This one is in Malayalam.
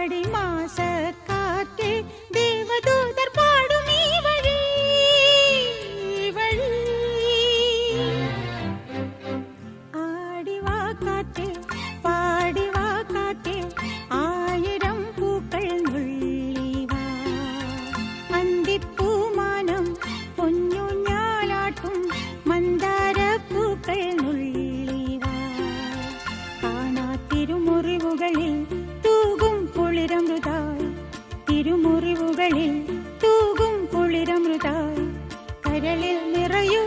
ആടി മാസക്കാറ്റേ ദേവദൂതർ പാടും ഈ വഴി വഴി. ആടി വാക്കാറ്റേ പാടി വാക്കാറ്റേ ആയിരം പൂക്കൾ നുള്ളിവ. അന്തിപ്പൂമാനം പൊന്നു ഞാലാട്ടും മന്ദാര പൂക്കൾ നുള്ളിവ. കാണാത്തിരുമുറിവുകളിൽ കഴിവുകളിൽ തൂകും കുളിരമൃത കരളിൽ നിറയൂ